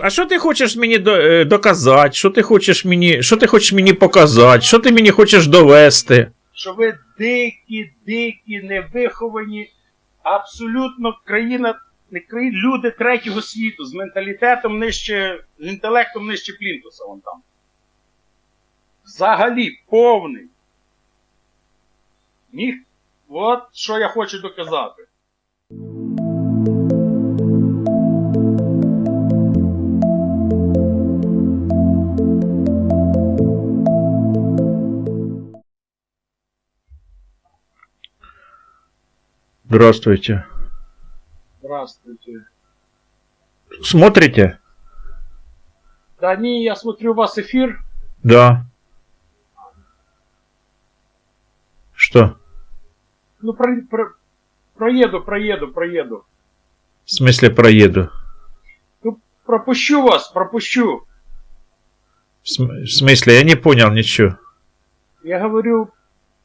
А що ти хочеш мені е, доказати? Що ти хочеш мені, що ти хочеш мені показати? Що ти мені хочеш довести? що ви дикі, дикі, невиховані, абсолютно країна, не країна, люди третього світу з менталітетом нижче, з інтелектом нижче плінтуса вон там. Взагалі повний. Міг. От що я хочу доказати. Здравствуйте. Здравствуйте. Смотрите? Да ні, я смотрю у вас ефір. Да. Что? Ну, про, про, проїду, проїду, проїду. В смысле проеду? Ну, пропущу вас, пропущу. В, см- в смысле, я не понял ничего. Я говорю,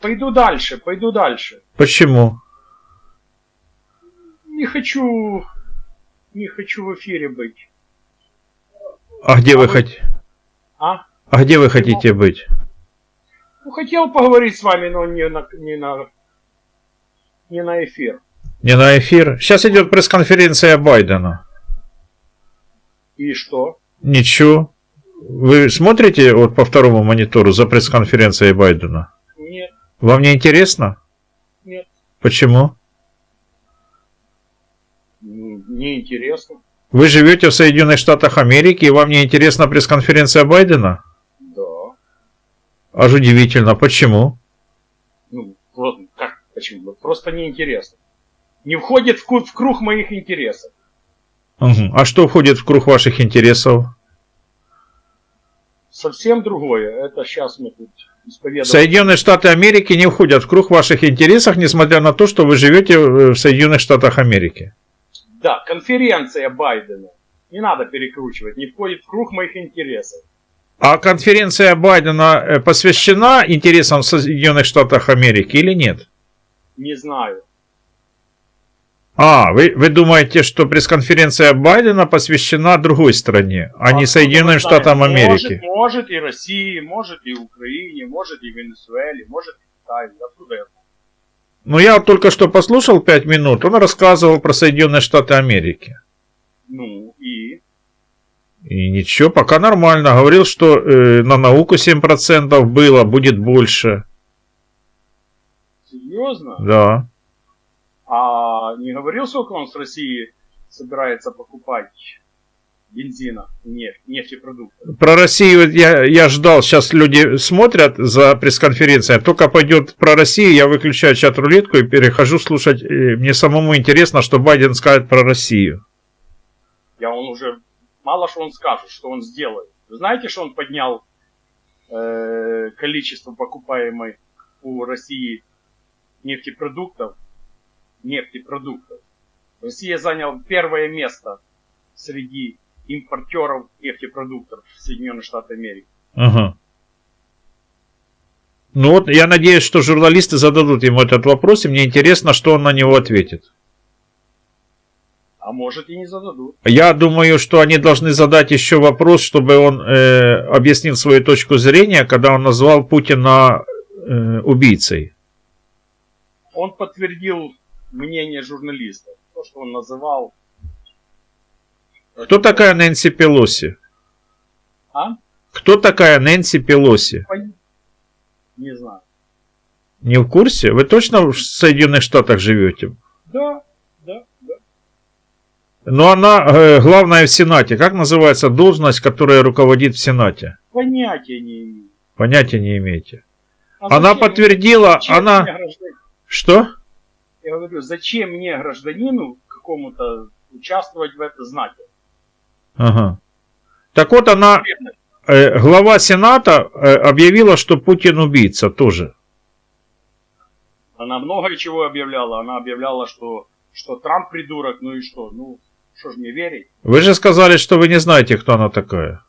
пойду дальше, пойду дальше. Почему? Не хочу, не хочу в эфире быть. А где А вы хотите? А? А где вы хотите быть? Ну, хотел поговорить с вами, но не на, не на, не на эфир. Не на эфир? Сейчас идет пресс-конференция Байдена. И что? Ничего. Вы смотрите вот по второму монитору за пресс-конференцией Байдена? Нет, Вам не интересно? нет, Почему? М, не интересно. Вы живете в Соединенных Штатах Америки, и вам не интересна пресс-конференция Байдена? Да. Аж удивительно. Почему? Ну, просто, как, почему? Просто неинтересно. Не входит в, в круг моих интересов. Мгм. А что входит в круг ваших интересов? Совсем другое. Это сейчас мы тут исповедуем. Соединенные Штаты Америки не входят в круг ваших интересов, несмотря на то, что вы живете э, в Соединенных Штатах Америки. Да, конференция Байдена. Не надо перекручивать. Не входит в круг моих интересов. А конференция Байдена э, посвящена интересам Соединенных Штатов Америки или нет? Не знаю. А, вы, вы думаете, что пресс-конференция Байдена посвящена другой стране, а не Откуда Соединенным? Штатам Америки? Может, может и России, может и Украине, может и Венесуэле, может и Китае. Откуда я Ну, я вот только что послушал пять минут, он рассказывал про Соединенные Штаты Америки. Ну и... И ничего, пока нормально. Говорил, что э, на науку 7% было, будет больше. Серьезно? Да. А не говорил, сколько он с России собирается покупать бензина, нефть, нефтепродукты? Про Россию я, я ждал, сейчас люди смотрят за пресс-конференцией, только пойдет про Россию, я выключаю чат-рулетку и перехожу слушать. э, Мне самому интересно, что Байден скажет про Россию. Я он уже... Мало что он скажет, что он сделает. Вы знаете, что он поднял э, количество покупаемой у России нефтепродуктов? Нефтепродуктов. Россия занял первое место среди импортеров нефтепродуктов в Соединенные Штаты Америки. Ага. Ну вот, я надеюсь, что журналисты зададут ему этот вопрос, и мне интересно, что он на него ответит. А может и не зададут. Я думаю, что они должны задать еще вопрос, чтобы он э, объяснил свою точку зрения, когда он назвал Путина э, убийцей. Он подтвердил мнение журналистов. То, что он называл... Кто такая Нэнси Пелоси? А? Кто такая Нэнси Пелоси? Не знаю. Не в курсе? Вы точно в Соединенных Штатах живете? Да, да, да. Но она э, главная в Сенате. Как называется должность, которая руководит в Сенате? Понятия не имею. Понятия не имеете. А Она подтвердила, зачем она... Что? Я говорю, зачем мне гражданину какому-то участвовать в это знаке? Ага. Так вот, она, э, глава Сената, э, объявила, что Путин убийца тоже. Она много чего объявляла. Она объявляла, что, что Трамп придурок, ну и что? Ну, что ж мне верить? Вы же сказали, что вы не знаете, кто она такая.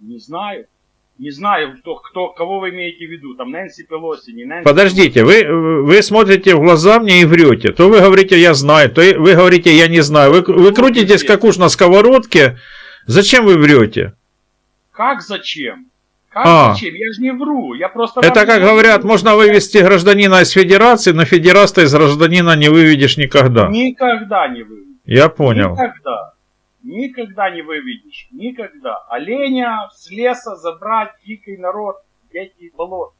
Не знаю. Не знаю, кто, кто, кого вы имеете в виду. Там Нэнси Пелоси, не Нэнси. Подождите, вы, вы смотрите в глаза мне и врете. То вы говорите, я знаю, то вы говорите, я не знаю. Вы, вы крутитесь как уж на сковородке. Зачем вы врете? Как зачем? Как А. зачем? Я же не вру. Я просто... Это, как говорят, можно вывести гражданина из федерации, но федераста из гражданина не выведешь никогда. Никогда не выведешь. Я понял. Никогда. Никогда не выведешь. Никогда. Оленя с леса забрать, дикий народ, дети болот.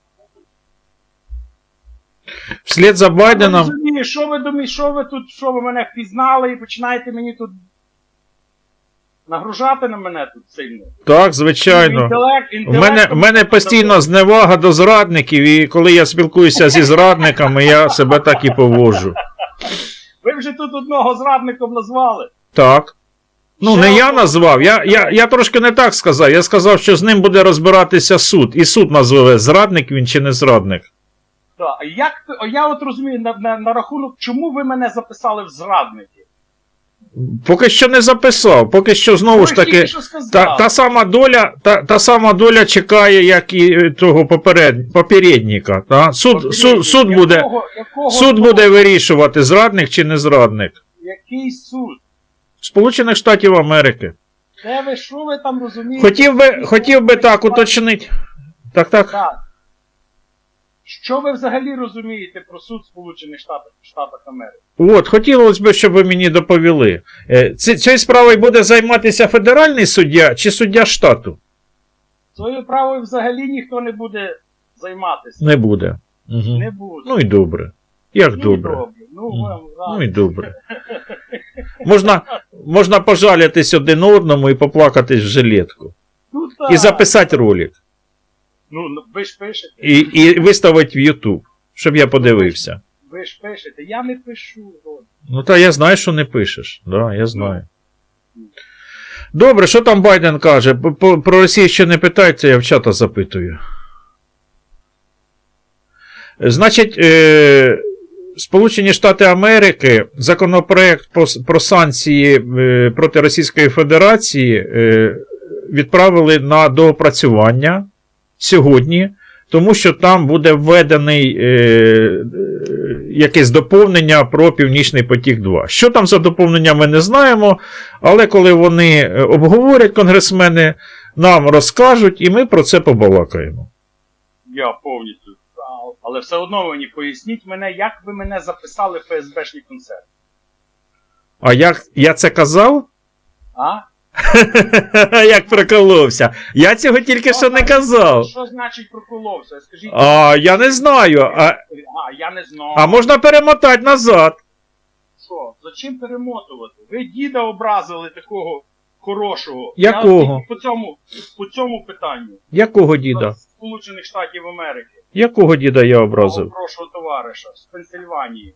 Вслед за Байденом... розумію, що ви думаєте, що ви тут, що ви мене впізнали і починаєте мені тут нагружати на мене тут сильно. Так, звичайно. Інтелект, У інтелект, мене, у мене постійно зневага до зрадників, і коли я спілкуюся зі зрадниками, я себе так і поводжу. Ви вже тут одного зрадником назвали. Так. Ну, не я назвав, я, я, я трошки не так сказав. Я сказав, що з ним буде розбиратися суд. І суд назве, зрадник він чи не зрадник. Так, як я от розумію на, на, на рахунок, чому ви мене записали в зрадники? Поки що не записав, поки що знову ж таки. тільки що сказали. Та, та сама доля, та, та сама доля чекає, як і того поперед, попередника. Та? Суд, суд, суд, буде, Якого- якого суд того? буде вирішувати, зрадник чи не зрадник. Який суд? Сполучених Штатів Америки. Де ви, що ви там розумієте? Хотів би, хотів би так уточнити. Так, так. Так. Що ви взагалі розумієте про суд Сполучених Штатів, Штатів Америки? От, хотілося б, щоб ви мені доповіли. Е, ці- Цією справою буде займатися федеральний суддя чи суддя штату? Своєю правою взагалі ніхто не буде займатися. Не буде. Угу. Не буде. Ну і добре. Як Ну, і добре. Ну, вам, Ну і добре. Можна, можна пожалітись один одному і поплакатись в жилетку. ну, так. І записати ролик. Ну, ну, ви ж пишете. І, і виставити в YouTube, щоб я подивився. Ви ж пишете. Я не пишу. Ну та я знаю, що не пишеш. Да, я знаю. Добре, що там Байден каже? Про Росію ще не питається, я в чата запитую. Значить, е, Сполучені Штати Америки законопроект про, про санкції е, проти Російської Федерації е, відправили на доопрацювання сьогодні, тому що там буде введений е, якесь доповнення про Північний потік 2. Що там за доповнення, ми не знаємо, але коли вони обговорять конгресмени, нам розкажуть, і ми про це побалакаємо. Я повністю. Знав. Але все одно мені поясніть мене, як ви мене записали в ФСБшний концерт. А як я це казав? А? Як проколовся. Я цього тільки що не казав. Що значить проколовся? Скажіть. А я не знаю. А, А, я не знаю. а можна перемотати назад. Що? Зачем перемотувати? Ви діда образили такого хорошого. Якого? Я по цьому, по цьому питанню. Якого діда? Сполучених Штатів Америки. Якого діда я образив? Хорошого товариша з Пенсильванії.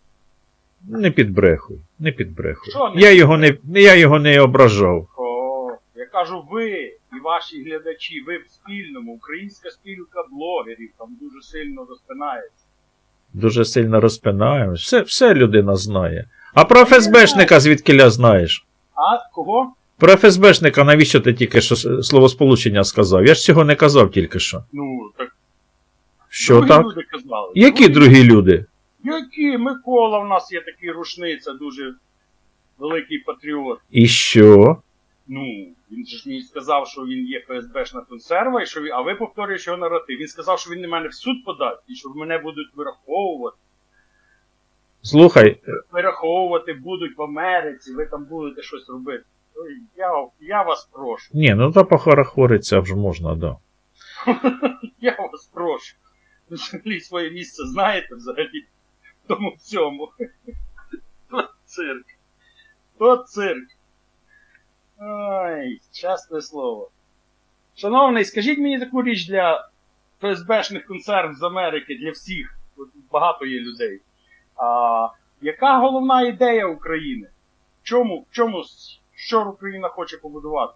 Не підбрехуй, не підбрехуй. Що не Я його не, я його не ображав. О, я кажу, ви і ваші глядачі, ви в спільному, українська спілка блогерів там дуже сильно розпинається. Дуже сильно розпинаємось. Все, все людина знає. А про ФСБшника звідкиля знаєш? А кого? Про ФСБшника навіщо ти тільки що словосполучення сказав? Я ж цього не казав тільки що. Ну, так Що другі так? люди казали. Які другі люди? Які? Микола в нас є такий рушниця, дуже великий патріот. І що? Ну, він же ж мені сказав, що він є ФСБшна консерва, і що він, а ви повторюєте його наратив. Він сказав, що він на мене в суд подасть, і що мене будуть вираховувати. Слухай, Вираховувати будуть в Америці, ви там будете щось робити. Ой, Я, я вас прошу. ні, ну та похорохориться вже можна, да. Я вас прошу. Взагалі своє місце знаєте взагалі в тому всьому. То цирк. То цирк. Ой, чесне слово. Шановний, скажіть мені таку річ для ФСБшних консерв з Америки, для всіх. Багато є людей. А, яка головна ідея України? В чому, чому, що Україна хоче побудувати?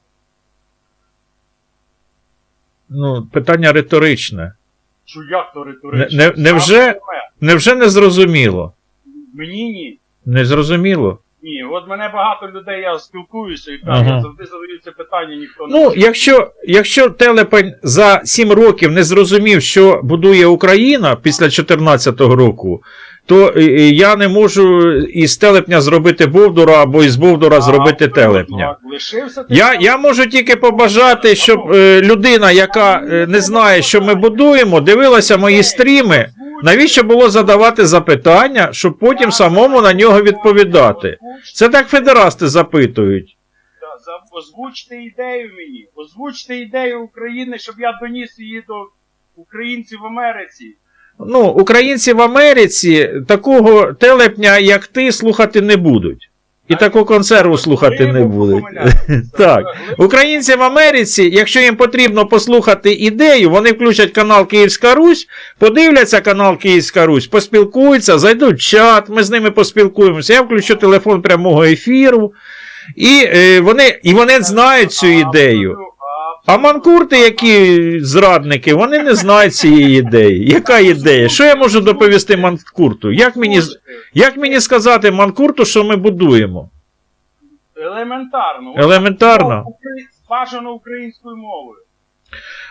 Ну, питання риторичне. Що як то риторично? Не- не- невже- Невже не зрозуміло? Мені ні. Не зрозуміло? Ні, от мене багато людей, я спілкуюся і кажу, Ага. завжди задають це питання, ніхто не Ну, якщо, якщо Телепень за 7 років не зрозумів, що будує Україна після 2014 року, то е, е, я не можу із телепня зробити Бовдура або із Бовдура зробити телепня. Я, я можу тільки побажати, щоб е, людина, яка е, не знає, що ми будуємо, дивилася мої стріми. Навіщо було задавати запитання, щоб потім самому на нього відповідати? Це так федерасти запитують. Озвучте ідею мені, озвучте ідею України, щоб я доніс її до українців в Америці. Ну, українці в Америці такого телепня, як ти, слухати не будуть. І таку консерву слухати не будуть. Так. Українці в Америці, якщо їм потрібно послухати ідею, вони включать канал Київська Русь, подивляться канал Київська Русь, поспілкуються, зайдуть в чат, ми з ними поспілкуємося. Я включу телефон прямого ефіру, і, е, вони, і вони знають цю ідею. А манкурти, які зрадники, вони не знають цієї ідеї. Яка ідея? Що я можу доповісти манкурту? Як мені, як мені сказати манкурту, що ми будуємо? Елементарно. Елементарно. Бажано українською мовою.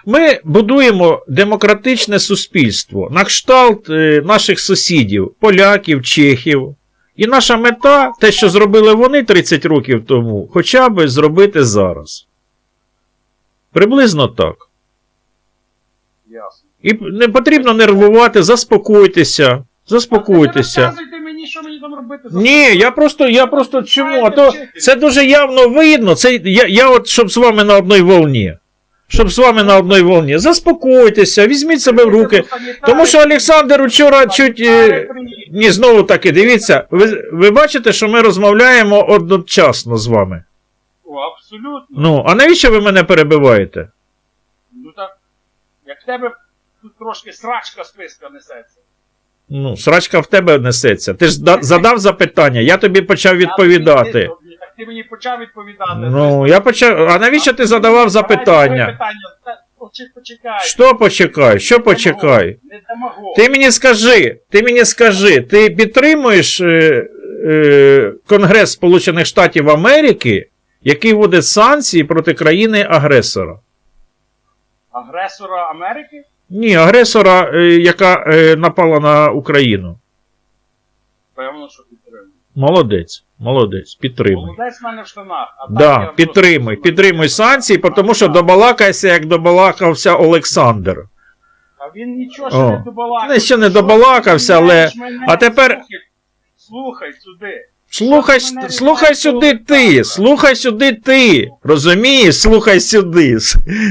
Ми будуємо демократичне суспільство на кшталт е, наших сусідів, поляків, чехів. І наша мета, те, що зробили вони 30 років тому, хоча б зробити зараз. Приблизно так. Ясно. І не потрібно нервувати, заспокойтеся. Заспокойтеся. Розказуйте мені, що мені там робити. Ні, я просто, я просто чому? А то це дуже явно видно. Це я, я от щоб з вами на одній волні. Щоб з вами на одній волні. Заспокойтеся, візьміть себе в руки. Тому що Олександр учора чуть. е, Ні, знову таки, дивіться, ви, ви бачите, що ми розмовляємо одночасно з вами. О, абсолютно. Ну, а навіщо ви мене перебиваєте? Ну так, як в тебе тут трошки срачка списка несеться. Ну, срачка в тебе несеться. Ти ж да- задав запитання, я тобі почав відповідати. Я тобі- Так ти мені почав відповідати. Ну, я почав. А навіщо ти задавав запитання? Питання. Почекай. Що почекай? Що почекай? Не. Ти мені скажи, ти мені скажи, ти підтримуєш е, е, Конгрес Сполучених Штатів Америки, який вводить санкції проти країни-агресора? Агресора Америки? Ні, агресора, е, яка е, напала на Україну. Певно, що підтримую. Молодець, молодець, підтримуй. Молодець в мене в штанах. А так Да, я підтримуй, підтримуй санкції, тому що добалакайся, як добалакався Олександр. А він нічого О. не добалакався. Не, ще не добалакався, але- мене? а тепер- Слухай, Слухай сюди. Слухай, слухай сюди ти, слухай сюди ти. Розумієш? Слухай сюди.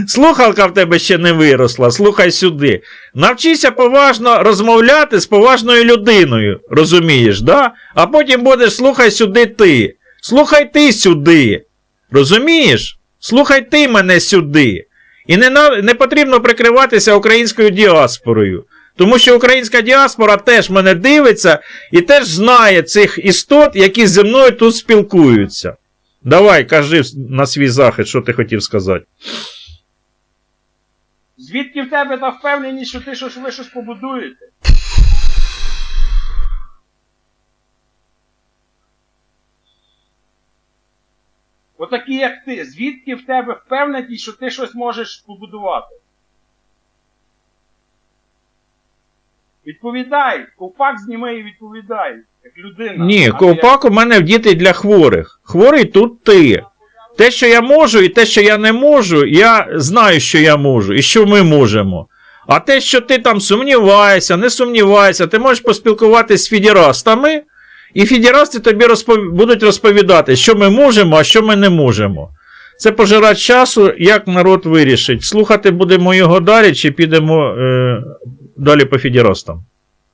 Слухалка в тебе ще не виросла, слухай сюди. Навчися поважно розмовляти з поважною людиною. Розумієш, да? А потім будеш слухай сюди ти. Слухай ти сюди. Розумієш? Слухай ти мене сюди. І не, не потрібно прикриватися українською діаспорою. Тому що українська діаспора теж мене дивиться і теж знає цих істот, які зі мною тут спілкуються. Давай, кажи на свій захист, що ти хотів сказати. Звідки в тебе та впевненість, що ти щось ви щось побудуєте? Отакі, як ти, звідки в тебе впевненість, що ти щось можеш побудувати? Відповідай, ковпак зніми і відповідай, як людина. Ні, ковпак у мене в діти для хворих. Хворий тут ти. Те, що я можу, і те, що я не можу, я знаю, що я можу, і що ми можемо. А те, що ти там сумніваєшся, не сумніваєшся, ти можеш поспілкуватися з фідерастами, і фідерасти тобі розпов... будуть розповідати, що ми можемо, а що ми не можемо. Це пожирать часу, як народ вирішить. Слухати будемо його далі, чи підемо е... далі по фідерастам.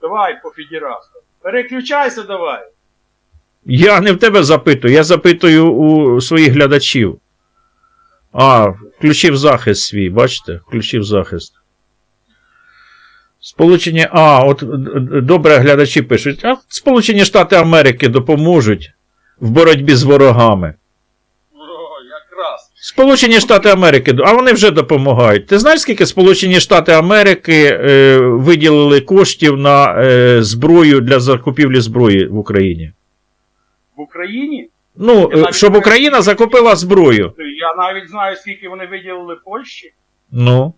Давай по федерастам. Переключайся давай. Я не в тебе запитую, я запитую у своїх глядачів. А, включив захист свій, бачите? Включив захист. Сполучені. А, от добре глядачі пишуть. А Сполучені Штати Америки допоможуть в боротьбі з ворогами. Сполучені Штати Америки, а вони вже допомагають. Ти знаєш, скільки Сполучені Штати Америки е, виділили коштів на е, зброю для закупівлі зброї в Україні? В Україні? Ну, е, щоб Україна закупила зброю. Я навіть знаю, скільки вони виділили Польщі. Ну.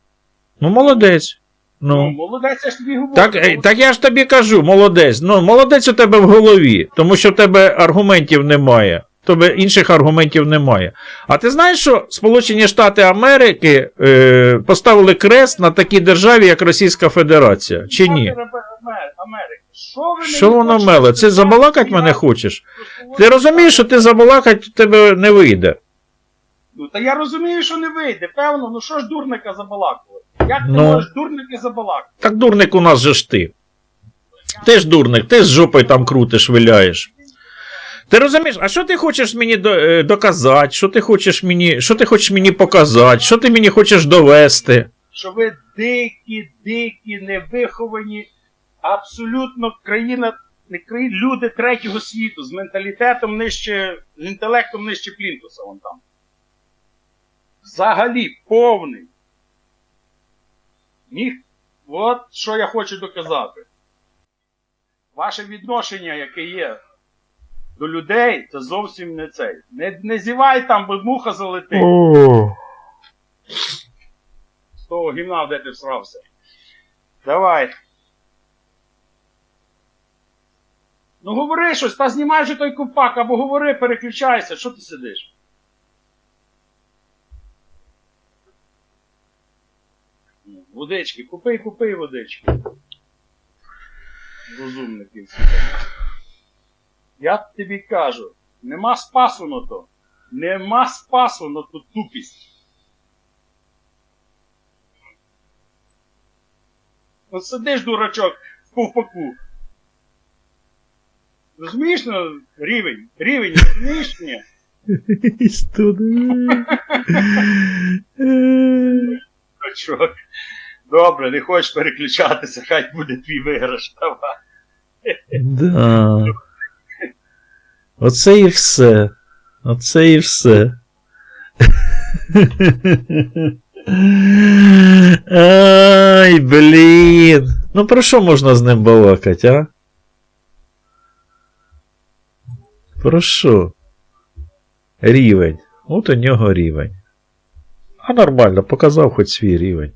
Ну, молодець. Ну, Ну. молодець, я ж тобі говорю. Так, е, так я ж тобі кажу, молодець. Ну, молодець у тебе в голові, тому що в тебе аргументів немає. Тебе інших аргументів немає. А ти знаєш, що Сполучені Штати Америки е, поставили крест на такій державі, як Російська Федерація, чи ні? Що воно меле? Це забалакать мене хочеш? Ти розумієш, що ти забалакать тебе не вийде. Ну, та я розумію, що не вийде, певно, ну що ж дурника забалакувати? Як ти Ну. можеш дурники забалакати? Так дурник у нас же ж ти. Ти ж дурник, ти з жопою там крутиш, виляєш. Ти розумієш, а що ти хочеш мені е, доказати? Що ти хочеш мені, що ти хочеш мені показати? Що ти мені хочеш довести? Що ви дикі, дикі, невиховані, абсолютно країна, не країна, люди третього світу з менталітетом нижче, з інтелектом нижче плінтуса вон там. Взагалі повний. Ні, от що я хочу доказати. Ваше відношення, яке є до людей, це зовсім не цей. Не, не зівай там, бо муха залетить. З того гімна, де ти всрався. Давай. Ну говори щось, та знімай вже той купак, або говори, переключайся, що ти сидиш? Водички, купи, купи водички. Розумники всі. Я тобі кажу, нема спасу на то. Нема спасу на ту тупість. От сидиш, дурачок, в ковпаку. Розумієш ну, рівень? Рівень, розумієш? Ні. Дурачок. Добре, не хочеш переключатися, хай буде твій виграш. Давай. Да. Оце і все. Оце і все. Ай, блін. Ну про що можна з ним балакати, а? Про що? Рівень. От у нього рівень. А нормально, показав хоч свій рівень.